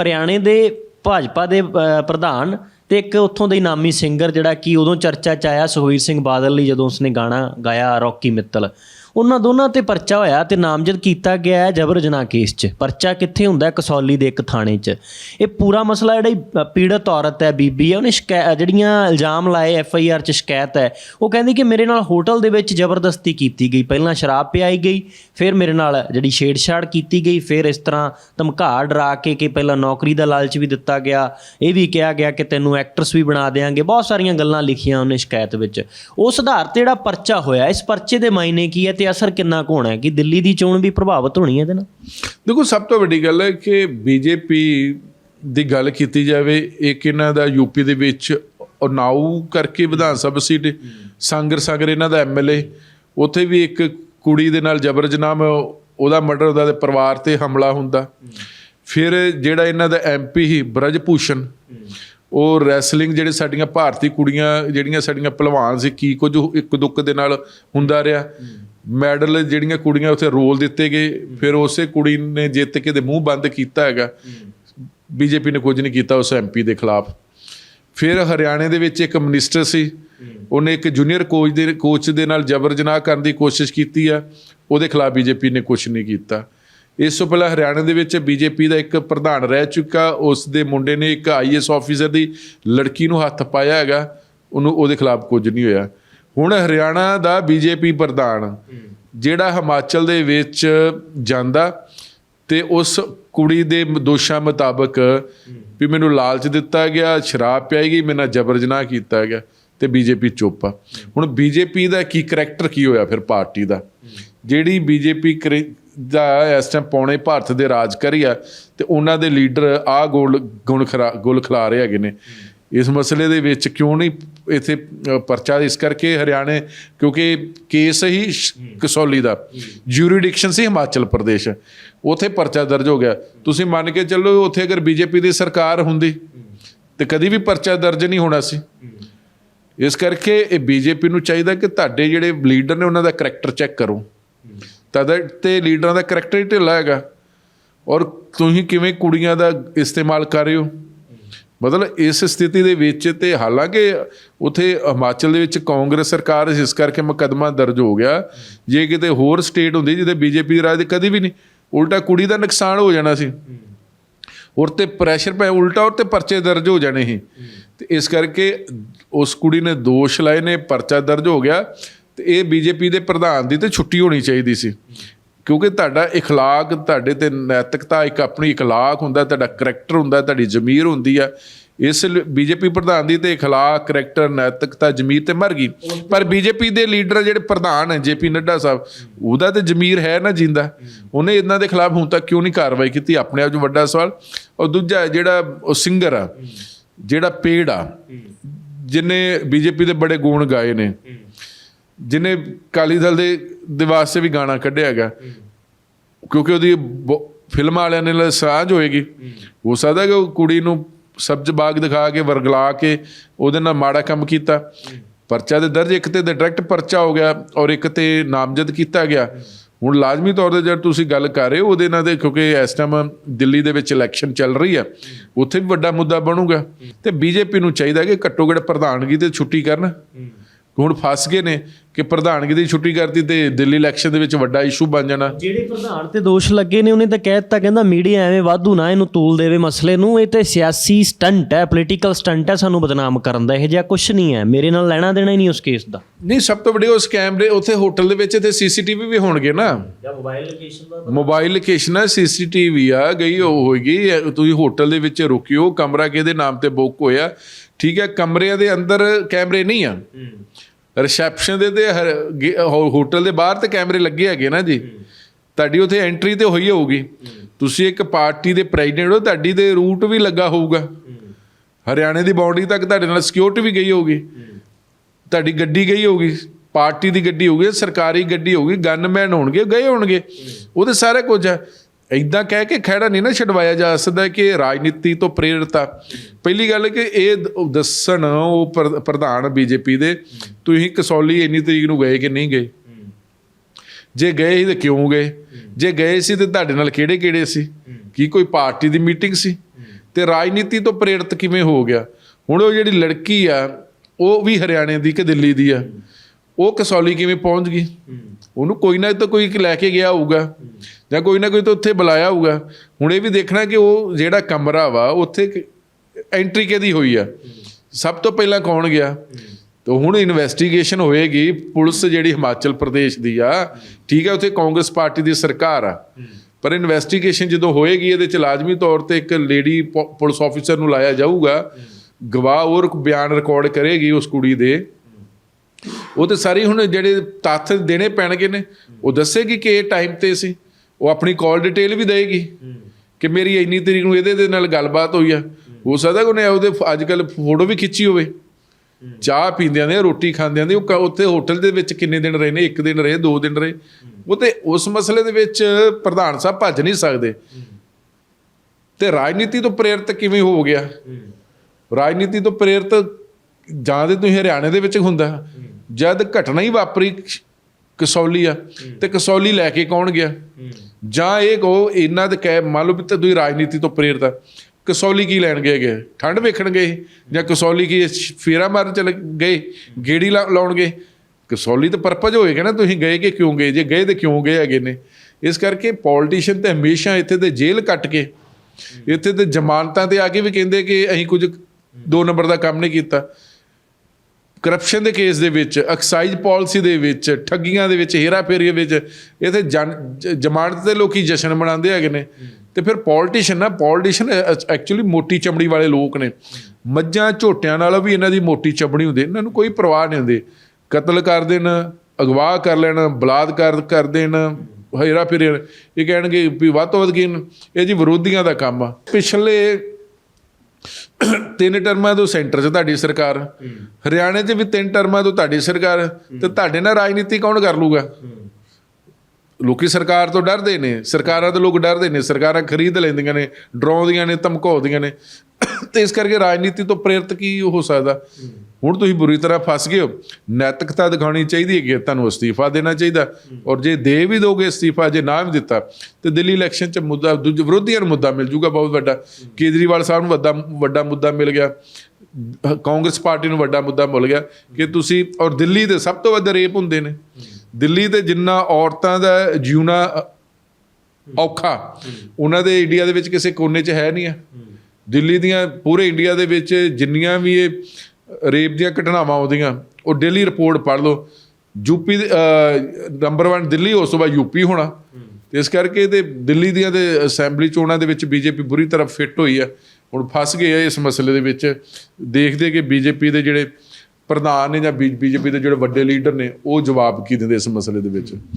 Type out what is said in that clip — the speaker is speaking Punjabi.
ਹਰਿਆਣੇ ਦੇ ਭਾਜਪਾ ਦੇ ਪ੍ਰਧਾਨ ਤੇ ਇੱਕ ਉੱਥੋਂ ਦੇ ਇਨਾਮੀ ਸਿੰਗਰ ਜਿਹੜਾ ਕਿ ਉਦੋਂ ਚਰਚਾ ਚ ਆਇਆ ਸੁਖਵੀਰ ਸਿੰਘ ਬਾਦਲ ਲਈ ਜਦੋਂ ਉਸਨੇ ਗਾਣਾ ਗਾਇਆ ਰੌਕੀ ਮਿੱਤਲ। ਉਹਨਾਂ ਦੋਨਾਂ ਤੇ ਪਰਚਾ ਹੋਇਆ ਤੇ ਨਾਮਜ਼ਦ ਕੀਤਾ ਗਿਆ ਹੈ ਜਬਰ ਜਨਾਹ ਕੇਸ 'ਚ। ਪਰਚਾ ਕਿੱਥੇ ਹੁੰਦਾ ਹੈ? ਕਸੌਲੀ ਦੇ ਇੱਕ ਥਾਣੇ 'ਚ। ਇਹ ਪੂਰਾ ਮਸਲਾ ਜਿਹੜੀ ਪੀੜਤ ਔਰਤ ਹੈ, ਬੀਬੀ ਹੈ, ਉਹਨੇ ਸ਼ਿਕਾ- ਜਿਹੜੀਆਂ ਇਲਜ਼ਾਮ ਲਾਏ ਐਫ ਆਈ ਆਰ 'ਚ ਸ਼ਿਕਾਇਤ ਹੈ, ਉਹ ਕਹਿੰਦੀ ਕਿ ਮੇਰੇ ਨਾਲ ਹੋਟਲ ਦੇ ਵਿੱਚ ਜ਼ਬਰਦਸਤੀ ਕੀਤੀ ਗਈ। ਪਹਿਲਾਂ ਸ਼ਰਾਬ ਪਿਆਈ ਗਈ, ਫਿਰ ਮੇਰੇ ਨਾਲ ਜਿਹੜੀ ਛੇੜਛਾੜ ਕੀਤੀ ਗਈ, ਫਿਰ ਇਸ ਤਰ੍ਹਾਂ ਧਮਕਾ ਡਰਾ ਕੇ ਕਿ ਪਹਿਲਾਂ ਨੌਕਰੀ ਦਾ ਲਾਲਚ ਵੀ ਦਿੱਤਾ ਗਿਆ। ਇਹ ਵੀ ਕਿਹਾ ਗਿਆ ਕਿ ਤੈਨੂੰ ਐਕਟਰਸ ਵੀ ਬਣਾ ਦੇਾਂਗੇ ਬਹੁਤ ਸਾਰੀਆਂ ਗੱਲਾਂ ਲਿਖੀਆਂ ਉਹਨੇ ਸ਼ਿਕਾਇਤ ਵਿੱਚ। ਉਸ ਆਧਾਰ ਤੇ ਜਿਹੜਾ ਪਰਚਾ ਹੋਇਆ, ਇਸ ਪਰਚੇ ਦੇ ਮਾਇਨੇ ਕੀ ਹੈ ਤੇ ਅਸਰ ਕਿੰਨਾ ਕੁ ਹੋਣਾ ਹੈ? ਕਿ ਦਿੱਲੀ ਦੀ ਚੋਣ ਵੀ ਪ੍ਰਭਾਵਿਤ ਹੋਣੀ ਹੈ ਇਹਦੇ ਨਾਲ? ਦੇਖੋ, ਸਭ ਤੋਂ ਵੱਡੀ ਗੱਲ ਹੈ ਕਿ ਬੀਜੇਪੀ ਦੀ ਗੱਲ ਕੀਤੀ ਜਾਵੇ, ਇੱਕ ਇਹਨਾਂ ਦਾ ਯੂਪੀ ਦੇ ਵਿੱਚ ਉਨਾਊ ਕਰਕੇ ਵਿਧਾਨ ਸਭਾ ਸੀਟ, ਸੰਗਰ ਸਾਗਰ ਇਹਨਾਂ ਦਾ ਐਮਐਲਏ ਉੱਥੇ ਵੀ ਇੱਕ ਕੁੜੀ ਦੇ ਨਾਲ ਜਬਰ ਜਨਾਹ ਉਹਦਾ ਮਰਡਰ, ਉਹਦਾ ਦੇ ਪਰਿਵਾਰ ਤੇ ਹਮਲਾ ਹੁੰਦਾ। ਫਿਰ ਜਿਹੜਾ ਇਹਨਾਂ ਦਾ ਐਮਪੀ ਹੀ ਬ੍ਰਜ ਭੂਸ਼ਣ ਉਹ ਰੈਸਲਿੰਗ ਜਿਹੜੇ ਸਾਡੀਆਂ ਭਾਰਤੀ ਕੁੜੀਆਂ, ਜਿਹੜੀਆਂ ਸਾਡੀਆਂ ਪਹਿਲਵਾਨ ਸੀ, ਕੀ ਕੁਝ ਇੱਕ ਦੁੱਕ ਦੇ ਨਾਲ ਹੁੰਦਾ ਰਿਹਾ। ਮੈਡਲ ਜਿਹੜੀਆਂ ਕੁੜੀਆਂ ਉੱਥੇ ਰੋਲ ਦਿੱਤੇ ਗਏ, ਫਿਰ ਉਸੇ ਕੁੜੀ ਨੇ ਜਿੱਤ ਕੇ ਦੇ ਮੂੰਹ ਬੰਦ ਕੀਤਾ ਹੈਗਾ। ਬੀਜੇਪੀ ਨੇ ਕੁਝ ਨਹੀਂ ਕੀਤਾ ਉਸ ਐਮਪੀ ਦੇ ਖਿਲਾਫ। ਫਿਰ ਹਰਿਆਣੇ ਦੇ ਵਿੱਚ ਇੱਕ ਮਿਨਿਸਟਰ ਸੀ, ਉਹਨੇ ਇੱਕ ਜੂਨੀਅਰ ਕੋਚ ਦੇ ਕੋਚ ਦੇ ਨਾਲ ਜਬਰ ਜਨਾਹ ਕਰਨ ਦੀ ਕੋਸ਼ਿਸ਼ ਕੀਤੀ ਆ, ਉਹਦੇ ਖਿਲਾਫ ਬੀਜੇਪੀ ਨੇ ਕੁਝ ਨਹੀਂ ਕੀਤਾ। ਇਸ ਤੋਂ ਪਹਿਲਾਂ ਹਰਿਆਣਾ ਦੇ ਵਿੱਚ ਬੀਜੇਪੀ ਦਾ ਇੱਕ ਪ੍ਰਧਾਨ ਰਹਿ ਚੁੱਕਾ, ਉਸ ਦੇ ਮੁੰਡੇ ਨੇ ਇੱਕ ਆਈਐਸ ਆਫੀਸਰ ਦੀ ਲੜਕੀ ਨੂੰ ਹੱਥ ਪਾਇਆ ਹੈਗਾ, ਉਹਨੂੰ ਉਹਦੇ ਖਿਲਾਫ ਕੁਝ ਨਹੀਂ ਹੋਇਆ। ਹੁਣ ਹਰਿਆਣਾ ਦਾ ਬੀਜੇਪੀ ਪ੍ਰਧਾਨ, ਜਿਹੜਾ ਹਿਮਾਚਲ ਦੇ ਵਿੱਚ ਜਾਂਦਾ ਤੇ ਉਸ ਕੁੜੀ ਦੇ ਦੋਸ਼ਾਂ ਮੁਤਾਬਕ ਵੀ ਮੈਨੂੰ ਲਾਲਚ ਦਿੱਤਾ ਗਿਆ, ਸ਼ਰਾਬ ਪਿਆਈ ਗਈ, ਮੇਰੇ ਨਾਲ ਜਬਰ ਜਨਾਹ ਕੀਤਾ ਗਿਆ ਤੇ ਬੀਜੇਪੀ ਚੁੱਪ ਆ। ਹੁਣ ਬੀਜੇਪੀ ਦਾ ਕੀ ਕਰੈਕਟਰ ਕੀ ਹੋਇਆ ਫਿਰ ਪਾਰਟੀ ਦਾ? ਜਿਹੜੀ ਬੀਜੇਪੀ ਦਾ ਇਸ ਟਾਈਮ ਪੌਣੇ ਭਾਰਤ ਦੇ ਰਾਜ ਕਰੀ ਆ ਤੇ ਉਹਨਾਂ ਦੇ ਲੀਡਰ ਆ ਗੋਲ, ਗੁਣ ਖਰਾ, ਗੁਲ ਖਿਲਾ ਰਹੇ ਹੈਗੇ ਨੇ। ਇਸ ਮਸਲੇ ਦੇ ਵਿੱਚ ਕਿਉਂ ਨਹੀਂ ਇੱਥੇ ਪਰਚਾ? ਇਸ ਕਰਕੇ ਹਰਿਆਣੇ ਕਿਉਂਕਿ ਕੇਸ ਹੀ ਕਸੌਲੀ ਦਾ। ਜੂਰੀਡਿਕਸ਼ਨ ਸੀ ਹਿਮਾਚਲ ਪ੍ਰਦੇਸ਼। ਉਥੇ ਪਰਚਾ ਦਰਜ ਹੋ ਗਿਆ। ਤੁਸੀਂ ਮੰਨ ਕੇ ਚੱਲੋ ਉੱਥੇ ਅਗਰ ਬੀਜੇਪੀ ਦੀ ਸਰਕਾਰ ਹੁੰਦੀ ਤੇ ਕਦੀ ਵੀ ਪਰਚਾ ਦਰਜ ਨਹੀਂ ਹੋਣਾ ਸੀ। ਇਸ ਕਰਕੇ ਇਹ ਬੀਜੇਪੀ ਨੂੰ ਚਾਹੀਦਾ ਕਿ ਤੁਹਾਡੇ ਜਿਹੜੇ ਲੀਡਰ ਨੇ ਉਹਨਾਂ ਦਾ ਕਰੈਕਟਰ ਚੈੱਕ ਕਰੋ। ਤਦ ਤੇ ਲੀਡਰਾਂ ਦਾ ਕਰੈਕਟਰ ਹੀ ਢਿੱਲਾ ਹੈਗਾ। ਔਰ ਤੁਸੀਂ ਕਿਵੇਂ ਕੁੜੀਆਂ ਦਾ ਇਸਤੇਮਾਲ ਕਰ ਰਹੇ ਹੋ? ਮਤਲਬ ਇਸ ਸਥਿਤੀ ਦੇ ਵਿੱਚ ਤੇ ਹਾਲਾਂਕਿ ਉਥੇ ਹਿਮਾਚਲ ਦੇ ਵਿੱਚ ਕਾਂਗਰਸ ਸਰਕਾਰ ਇਸ ਕਰਕੇ ਮੁਕੱਦਮਾ ਦਰਜ ਹੋ ਗਿਆ, ਜੇ ਕਿਤੇ ਹੋਰ ਸਟੇਟ ਹੁੰਦੀ ਜਿਹਦੇ ਬੀਜੇਪੀ ਰਾਜ ਦੇ ਕਦੀ ਵੀ ਨਹੀਂ, ਉਲਟਾ ਕੁੜੀ ਦਾ ਨੁਕਸਾਨ ਹੋ ਜਾਣਾ ਸੀ। ਔਰ ਤੇ ਪ੍ਰੈਸ਼ਰ ਪੈ, ਉਲਟਾ ਔਰ ਤੇ ਪਰਚੇ ਦਰਜ ਹੋ ਜਾਣੇ ਸੀ। ਤੇ ਇਸ ਕਰਕੇ ਉਸ ਕੁੜੀ ਨੇ ਦੋਸ਼ ਲਾਏ ਨੇ, ਪਰਚਾ ਦਰਜ ਹੋ ਗਿਆ ਤੇ ਇਹ ਬੀਜੇਪੀ ਦੇ ਪ੍ਰਧਾਨ ਦੀ ਤੇ ਛੁੱਟੀ ਹੋਣੀ ਚਾਹੀਦੀ ਸੀ। ਕਿਉਂਕਿ ਤੁਹਾਡਾ اخلاق ਤੁਹਾਡੇ ਤੇ ਨੈਤਿਕਤਾ ਇੱਕ ਆਪਣੀ اخلاق ਹੁੰਦਾ ਤੁਹਾਡਾ ਕਰੈਕਟਰ ਹੁੰਦਾ ਤੁਹਾਡੀ ਜ਼ਮੀਰ ਹੁੰਦੀ ਆ ਇਸ ਬੀਜੇਪੀ ਪ੍ਰਧਾਨ ਦੀ ਤੇ اخلاق ਕਰੈਕਟਰ ਨੈਤਿਕਤਾ ਜ਼ਮੀਰ ਤੇ ਮਰ ਗਈ ਪਰ ਬੀਜੇਪੀ ਦੇ ਲੀਡਰ ਜਿਹੜੇ ਪ੍ਰਧਾਨ ਹੈ ਜੇਪੀ ਨੱਡਾ ਸਾਹਿਬ ਉਹਦਾ ਤੇ ਜ਼ਮੀਰ ਹੈ ਨਾ ਜਿੰਦਾ ਉਹਨੇ ਇਹਨਾਂ ਦੇ ਖਿਲਾਫ ਹੁਣ ਤੱਕ ਕਿਉਂ ਨਹੀਂ ਕਾਰਵਾਈ ਕੀਤੀ ਆਪਣੇ ਆਪ 'ਚ ਵੱਡਾ ਸਵਾਲ ਔਰ ਦੂਜਾ ਜਿਹੜਾ ਉਹ ਸਿੰਗਰ ਆ ਜਿਹੜਾ ਪੇੜ ਆ ਜਿਨੇ ਬੀਜੇਪੀ ਦੇ ਬੜੇ ਗੁਣ ਗਾਏ ਨੇ ਜਿਨੇ ਕਾਲੀ ਦਲ ਦੇ ਦੇ ਵਾਸਤੇ ਵੀ ਗਾਣਾ ਕੱਢਿਆ ਹੈਗਾ ਕਿਉਂਕਿ ਉਹਦੀ ਫਿਲਮ ਵਾਲਿਆਂ ਨੇ ਨਾਲ ਸਾਂਝ ਹੋਏਗੀ। ਹੋ। ਸਕਦਾ ਕਿ ਉਹ ਕੁੜੀ ਨੂੰ ਸਬਜ਼ ਬਾਗ ਦਿਖਾ ਕੇ ਵਰਗਲਾ ਕੇ ਉਹਦੇ ਨਾਲ ਮਾੜਾ ਕੰਮ ਕੀਤਾ। ਪਰਚਾ ਦੇ ਦਰਜ ਇੱਕ ਤੇ ਡਾਇਰੈਕਟ ਪਰਚਾ ਹੋ ਗਿਆ ਔਰ ਇੱਕ ਤੇ ਨਾਮਜ਼ਦ ਕੀਤਾ ਗਿਆ। ਹੁਣ ਲਾਜ਼ਮੀ ਤੌਰ ਤੇ ਜਦ ਤੁਸੀਂ ਗੱਲ ਕਰ ਰਹੇ ਹੋ ਉਹਦੇ ਨਾਲ ਦੇ ਕਿਉਂਕਿ ਇਸ ਟਾਈਮ ਦਿੱਲੀ ਦੇ ਵਿੱਚ ਇਲੈਕਸ਼ਨ ਚੱਲ ਰਹੀ ਆ ਉੱਥੇ ਵੀ ਵੱਡਾ ਮੁੱਦਾ ਬਣੂਗਾ। ਤੇ ਬੀਜੇਪੀ ਨੂੰ ਚਾਹੀਦਾ ਕਿ ਘੱਟੋ ਘੱਟ ਪ੍ਰਧਾਨਗੀ ਤੇ ਛੁੱਟੀ ਕਰਨ। ਹੁਣ ਫਸ ਗਏ ਨੇ ਕਿ ਪ੍ਰਧਾਨਗੀ ਦੀ ਛੁੱਟੀ ਕਰਤੀ ਤੇ ਦਿੱਲੀ ਇਲੈਕਸ਼ਨ ਦੇ ਵਿੱਚ ਵੱਡਾ ਇਸ਼ੂ ਬਣ ਜਾਣਾ। ਜਿਹੜੇ ਪ੍ਰਧਾਨ ਤੇ ਦੋਸ਼ ਲੱਗੇ ਨੇ ਉਹਨੇ ਤਾਂ ਕਹਿ ਦਿੱਤਾ ਕਹਿੰਦਾ ਮੀਡੀਆ ਐਵੇਂ ਵਾਧੂ ਨਾ ਇਹਨੂੰ ਤੂਲ ਦੇਵੇ ਮਸਲੇ ਨੂੰ। ਇਹ ਤੇ ਸਿਆਸੀ ਸਟੰਟ ਹੈ ਪੋਲੀਟੀਕਲ ਸਟੰਟ ਹੈ ਸਾਨੂੰ ਬਦਨਾਮ ਕਰਨ ਦਾ। ਇਹ ਜਿਹਾ ਕੁਝ ਨਹੀਂ ਹੈ। ਮੇਰੇ ਨਾਲ ਲੈਣਾ ਦੇਣਾ ਹੀ ਨਹੀਂ ਉਸ ਕੇਸ ਦਾ। ਨਹੀਂ ਸਭ ਤੋਂ ਵੱਡੀ ਉਸ ਕੈਮਰੇ ਉੱਥੇ ਹੋਟਲ ਦੇ ਵਿੱਚ ਤੇ ਸੀਸੀਟੀਵੀ ਵੀ ਹੋਣਗੇ ਨਾ। ਜਾਂ ਮੋਬਾਈਲ ਲੋਕੇਸ਼ਨ ਦਾ ਮੋਬਾਈਲ ਲੋਕੇਸ਼ਨ ਹੈ ਸੀਸੀਟੀਵੀ ਆ ਗਈ ਉਹ ਹੋਏਗੀ। ਤੁਸੀਂ ਹੋਟਲ ਦੇ ਵਿੱਚ ਰੁਕਿਓ ਕਮਰਾ ਕਿਹਦੇ ਨਾਮ ਤੇ ਬੁੱਕ ਹੋਇਆ। ਠੀਕ ਹੈ ਕਮਰਿਆਂ ਦੇ ਅੰਦਰ ਕੈਮਰੇ ਨਹੀਂ ਆ। ਰਿਸੈਪਸ਼ਨ ਦੇ ਤੇ ਹਰ- ਗੇ- ਹੋਟਲ ਦੇ ਬਾਹਰ ਤੇ ਕੈਮਰੇ ਲੱਗੇ ਹੈਗੇ ਨਾ ਜੀ। ਤੁਹਾਡੀ ਉੱਥੇ ਐਂਟਰੀ ਤੇ ਹੋਈ ਹੋਊਗੀ। ਤੁਸੀਂ ਇੱਕ ਪਾਰਟੀ ਦੇ ਪ੍ਰੈਜ਼ੀਡੈਂਟ ਹੋ, ਤੁਹਾਡੀ ਤੇ ਰੂਟ ਵੀ ਲੱਗਾ ਹੋਊਗਾ। ਹਰਿਆਣੇ ਦੀ ਬਾਉਂਡਰੀ ਤੱਕ ਤੁਹਾਡੇ ਨਾਲ ਸਿਕਿਉਰਿਟੀ ਵੀ ਗਈ ਹੋਊਗੀ। ਤੁਹਾਡੀ ਗੱਡੀ ਗਈ ਹੋਊਗੀ, ਪਾਰਟੀ ਦੀ ਗੱਡੀ ਹੋਊਗੀ, ਸਰਕਾਰੀ ਗੱਡੀ ਹੋਊਗੀ ਗਨਮੈਨ ਹੋਣਗੇ, ਗਏ ਹੋਣਗੇ। ਉਹਦੇ ਸਾਰਾ ਕੁਝ ਹੈ। ਇਦਾਂ ਕਹਿ ਕੇ ਖਹਿੜਾ ਨਹੀਂ ਨਾ ਛਡਵਾਇਆ ਜਾ ਸਕਦਾ ਕਿ ਇਹ ਰਾਜਨੀਤੀ ਤੋਂ ਪ੍ਰੇਰਿਤ ਆ। ਪਹਿਲੀ ਗੱਲ ਕਿ ਇਹ ਦੱਸਣ ਉਹ ਪ੍ਰ- ਪ੍ਰਧਾਨ ਬੀਜੇਪੀ ਦੇ, ਤੁਸੀਂ ਕਸੌਲੀ ਇੰਨੀ ਤਰੀਕ ਨੂੰ ਗਏ ਕਿ ਨਹੀਂ ਗਏ? ਜੇ ਗਏ ਸੀ ਤਾਂ ਕਿਉਂ ਗਏ? ਜੇ ਗਏ ਸੀ ਤੇ ਤੁਹਾਡੇ ਨਾਲ ਕਿਹੜੇ ਕਿਹੜੇ ਸੀ? ਕੀ ਕੋਈ ਪਾਰਟੀ ਦੀ ਮੀਟਿੰਗ ਸੀ? ਤੇ ਰਾਜਨੀਤੀ ਤੋਂ ਪ੍ਰੇਰਿਤ ਕਿਵੇਂ ਹੋ ਗਿਆ? ਹੁਣ ਉਹ ਜਿਹੜੀ ਲੜਕੀ ਆ, ਉਹ ਵੀ ਹਰਿਆਣੇ ਦੀ ਕਿ ਦਿੱਲੀ ਦੀ ਆ? ਉਹ ਕਸੌਲੀ ਕਿਵੇਂ ਪਹੁੰਚ ਗਈ? ਉਹਨੂੰ ਕੋਈ ਨਾ ਤਾਂ ਕੋਈ ਲੈ ਕੇ ਗਿਆ ਹੋਊਗਾ ਜਾਂ ਕੋਈ ਨਾ ਕੋਈ ਤਾਂ ਉੱਥੇ ਬੁਲਾਇਆ ਹੋਊਗਾ। ਹੁਣ ਇਹ ਵੀ ਦੇਖਣਾ ਕਿ ਉਹ ਜਿਹੜਾ ਕਮਰਾ ਵਾ ਉੱਥੇ ਐਂਟਰੀ ਕਿਹਦੀ ਹੋਈ ਆ? ਸਭ ਤੋਂ ਪਹਿਲਾਂ ਕੌਣ ਗਿਆ? ਤਾਂ ਹੁਣ ਇਨਵੈਸਟੀਗੇਸ਼ਨ ਹੋਏਗੀ ਪੁਲਿਸ ਜਿਹੜੀ ਹਿਮਾਚਲ ਪ੍ਰਦੇਸ਼ ਦੀ ਆ ਠੀਕ ਹੈ ਉੱਥੇ ਕਾਂਗਰਸ ਪਾਰਟੀ ਦੀ ਸਰਕਾਰ ਆ। ਪਰ ਇਨਵੈਸਟੀਗੇਸ਼ਨ ਜਦੋਂ ਹੋਏਗੀ ਇਹਦੇ ਚ ਲਾਜ਼ਮੀ ਤੌਰ ਤੇ ਇੱਕ ਲੇਡੀ ਪੁਲਿਸ ਆਫੀਸਰ ਨੂੰ ਲਾਇਆ ਜਾਊਗਾ। ਗਵਾਹ ਹੋਰ ਬਿਆਨ ਰਿਕਾਰਡ ਕਰੇਗੀ ਉਸ ਕੁੜੀ ਦੇ। ਉਹ ਤੇ ਸਾਰੀ ਹੁਣ ਜਿਹੜੇ ਤੱਥ ਦੇਣੇ ਪੈਣਗੇ ਨੇ ਉਹ ਦੱਸੇਗੀ ਕਿ ਇਹ ਟਾਈਮ ਤੇ ਸੀ। ਉਹ ਆਪਣੀ ਕਾਲ ਡਿਟੇਲ ਵੀ ਦੇਗੀ ਕਿ ਮੇਰੀ ਇੰਨੀ ਤਰੀਕ ਨੂੰ ਇਹਦੇ ਦੇ ਨਾਲ ਗੱਲਬਾਤ ਹੋਈ ਆ। ਹੋ। ਸਕਦਾ ਕਿ ਉਹਨੇ ਉਹਦੇ ਅੱਜ ਕੱਲ ਫੋਟੋ ਵੀ ਖਿੱਚੀ ਹੋਵੇ। ਚਾਹ ਪੀਂਦਿਆਂ ਦੇ ਰੋਟੀ ਖਾਂਦਿਆਂ ਦੇ ਉਹ ਉੱਥੇ ਹੋਟਲ ਦੇ ਵਿੱਚ ਕਿੰਨੇ ਦਿਨ ਰਹੇ ਨੇ ਇੱਕ ਦਿਨ ਰਹੇ ਦੋ ਦਿਨ ਰਹੇ। ਉਹ ਤੇ ਉਸ ਮਸਲੇ ਦੇ ਵਿੱਚ ਪ੍ਰਧਾਨ ਸਾਹਿਬ ਭੱਜ ਨਹੀਂ ਸਕਦੇ। ਤੇ ਰਾਜਨੀਤੀ ਤੋਂ ਪ੍ਰੇਰਿਤ ਕਿਵੇਂ ਹੋ ਗਿਆ? ਰਾਜਨੀਤੀ ਤੋਂ ਪ੍ਰੇਰਿਤ ਜਾਂ ਤੇ ਤੁਸੀਂ ਹਰਿਆਣੇ ਦੇ ਵਿੱਚ ਹੁੰਦਾ, ਜਦ ਘਟਨਾ ਹੀ ਵਾਪਰੀ ਕਸੌਲੀ ਆ, ਤੇ ਕਸੌਲੀ ਲੈ ਕੇ ਕੌਣ ਗਿਆ? ਜਾਂ ਇਹ ਕਹੋ, ਇਹਨਾਂ ਦੇ ਕਹਿ, ਮੰਨ ਲਓ ਵੀ ਤੇ ਤੁਸੀਂ ਰਾਜਨੀਤੀ ਤੋਂ ਪ੍ਰੇਰਿਤ ਆ, ਕਸੌਲੀ ਕੀ ਲੈਣ ਗਏ ਗਏ? ਠੰਡ ਵੇਖਣ ਗਏ, ਜਾਂ ਕਸੌਲੀ ਕੀ ਫੇਰਾ ਮਾਰਨ ਚਲੇ ਗਏ, ਗੇੜੀ ਲਾ- ਲਾਉਣ ਗਏ? ਕਸੌਲੀ ਤਾਂ ਪਰਪਸ ਹੋਏਗਾ ਨਾ, ਤੁਸੀਂ ਗਏ ਕਿ ਕਿਉਂ ਗਏ? ਜੇ ਗਏ ਤੇ ਕਿਉਂ ਗਏ ਹੈਗੇ ਨੇ? ਇਸ ਕਰਕੇ ਪੋਲੀਟੀਸ਼ੀਅਨ ਤੇ ਹਮੇਸ਼ਾ ਇੱਥੇ ਤੇ ਜੇਲ੍ਹ ਕੱਟ ਕੇ, ਇੱਥੇ ਤੇ ਜ਼ਮਾਨਤਾਂ ਤੇ ਆ ਕੇ ਵੀ ਕਹਿੰਦੇ ਕਿ ਅਸੀਂ ਕੁਝ ਦੋ ਨੰਬਰ ਦਾ ਕੰਮ ਨਹੀਂ ਕੀਤਾ। ਕਰਪਸ਼ਨ ਦੇ ਕੇਸ ਦੇ ਵਿੱਚ ਐਕਸਾਈਜ਼ ਪਾਲਿਸੀ ਦੇ ਵਿੱਚ, ਠੱਗੀਆਂ ਦੇ ਵਿੱਚ ਹੇਰਾਫੇਰੀ ਦੇ ਵਿੱਚ, ਇਥੇ ਜ਼ਮਾਨਤ ਦੇ ਲੋਕੀ ਜਸ਼ਨ ਮਨਾਉਂਦੇ ਹੈਗੇ ਨੇ। ਤੇ ਫਿਰ ਪੋਲੀਟੀਸ਼ੀਅਨ ਨਾ ਪੋਲੀਟੀਸ਼ੀਅਨ ਐਕਚੁਅਲੀ ਮੋਟੀ ਚਮੜੀ ਵਾਲੇ ਲੋਕ ਨੇ। ਮੱਝਾਂ ਝੋਟਿਆਂ ਨਾਲੋਂ ਵੀ ਇਹਨਾਂ ਦੀ ਮੋਟੀ ਚਮੜੀ ਹੁੰਦੀ ਇਹਨਾਂ ਨੂੰ ਕੋਈ ਪਰਵਾਹ ਨਹੀਂ ਹੁੰਦੀ। ਕਤਲ ਕਰ ਦੇਣ, ਅਗਵਾ ਕਰ ਲੈਣ ਬਲਾਤਕਾਰ ਕਰ ਦੇਣ, ਹੇਰਾ ਫੇਰੇ ਇਹ ਕਹਿਣਗੇ ਵੀ ਵੱਧ ਤੋਂ ਵੱਧ ਕੀ ਇਹ ਜੀ ਵਿਰੋਧੀਆਂ ਦਾ ਕੰਮ ਆ। ਪਿਛਲੇ ਤਿੰਨ ਟਰਮਾਂ ਤੋਂ ਸੈਂਟਰ 'ਚ ਤੁਹਾਡੀ ਸਰਕਾਰ। ਹਰਿਆਣੇ 'ਚ ਵੀ ਤਿੰਨ ਟਰਮਾਂ ਤੋਂ ਤੁਹਾਡੀ ਸਰਕਾਰ ਤੇ ਤੁਹਾਡੇ ਨਾਲ ਰਾਜਨੀਤੀ ਕੌਣ ਕਰ ਲੂਗਾ? ਲੋਕੀ ਸਰਕਾਰ ਤੋਂ ਡਰਦੇ ਨੇ। ਸਰਕਾਰਾਂ ਤੋਂ ਲੋਕ ਡਰਦੇ ਨੇ। ਸਰਕਾਰਾਂ ਖਰੀਦ ਲੈਂਦੀਆਂ ਨੇ, ਡਰਾਉਂਦੀਆਂ ਨੇ, ਧਮਕਾਉਂਦੀਆਂ ਨੇ। ਤੇ ਇਸ ਕਰਕੇ ਰਾਜਨੀਤੀ ਤੋਂ ਪ੍ਰੇਰਿਤ ਕੀ ਹੋ ਸਕਦਾ? ਹੁਣ ਤੁਸੀਂ ਬੁਰੀ ਤਰ੍ਹਾਂ ਫਸ ਗਏ ਹੋ। ਨੈਤਿਕਤਾ ਦਿਖਾਉਣੀ ਚਾਹੀਦੀ ਹੈ ਕਿ ਤੁਹਾਨੂੰ ਅਸਤੀਫਾ ਦੇਣਾ ਚਾਹੀਦਾ। ਔਰ ਜੇ ਦੇ ਵੀ ਦੋਗੇ ਅਸਤੀਫਾ, ਜੇ ਨਾ ਵੀ ਦਿੱਤਾ, ਤੇ ਦਿੱਲੀ ਇਲੈਕਸ਼ਨ 'ਚ ਮੁੱਦਾ, ਦੂਜੇ ਵਿਰੋਧੀਆਂ ਨੂੰ ਮੁੱਦਾ ਮਿਲ ਜੂਗਾ ਬਹੁਤ ਵੱਡਾ। ਕੇਜਰੀਵਾਲ ਸਾਹਿਬ ਨੂੰ ਵੱਡਾ ਵੱਡਾ ਮੁੱਦਾ ਮਿਲ ਗਿਆ। ਕਾਂਗਰਸ ਪਾਰਟੀ ਨੂੰ ਵੱਡਾ ਮੁੱਦਾ ਮਿਲ ਗਿਆ। ਕਿ ਤੁਸੀਂ, ਔਰ ਦਿੱਲੀ ਦੇ ਸਭ ਤੋਂ ਵੱਧ ਰੇਪ ਹੁੰਦੇ ਨੇ। ਦਿੱਲੀ ਤੇ ਜਿੰਨਾ ਔਰਤਾਂ ਦਾ ਜਿਉਣਾ ਔਖਾ, ਉਹਨਾਂ ਦੇ ਇੰਡੀਆ ਦੇ ਵਿੱਚ ਕਿਸੇ ਕੋਨੇ 'ਚ ਹੈ ਨਹੀਂ ਆ। ਦਿੱਲੀ ਦੀਆਂ ਪੂਰੇ ਇੰਡੀਆ ਦੇ ਵਿੱਚ ਜਿੰਨੀਆਂ ਵੀ ਇਹ ਰੇਪ ਦੀਆਂ ਘਟਨਾਵਾਂ ਆਉਂਦੀਆਂ, ਉਹ ਡੇਲੀ ਰਿਪੋਰਟ ਪੜ੍ਹ ਲਓ। ਯੂਪੀ ਨੰਬਰ 1 ਦਿੱਲੀ, ਉਸ ਤੋਂ ਬਾਅਦ ਯੂਪੀ ਹੋਣਾ। ਤੇ ਇਸ ਕਰਕੇ ਤੇ ਦਿੱਲੀ ਦੀਆਂ ਤੇ ਅਸੈਂਬਲੀ ਚੋਣਾਂ ਦੇ ਵਿੱਚ ਬੀਜੇਪੀ ਬੁਰੀ ਤਰ੍ਹਾਂ ਫਿੱਟ ਹੋਈ ਆ। ਹੁਣ ਫਸ ਗਏ ਆ ਇਸ ਮਸਲੇ ਦੇ ਵਿੱਚ। ਦੇਖਦੇ ਕਿ ਬੀਜੇਪੀ ਦੇ ਜਿਹੜੇ ਪ੍ਰਧਾਨ ਨੇ ਜਾਂ ਬੀਜੇਪੀ ਦੇ ਜਿਹੜੇ ਵੱਡੇ ਲੀਡਰ ਨੇ, ਉਹ ਜਵਾਬ ਕੀ ਦਿੰਦੇ ਇਸ ਮਸਲੇ ਦੇ ਵਿੱਚ?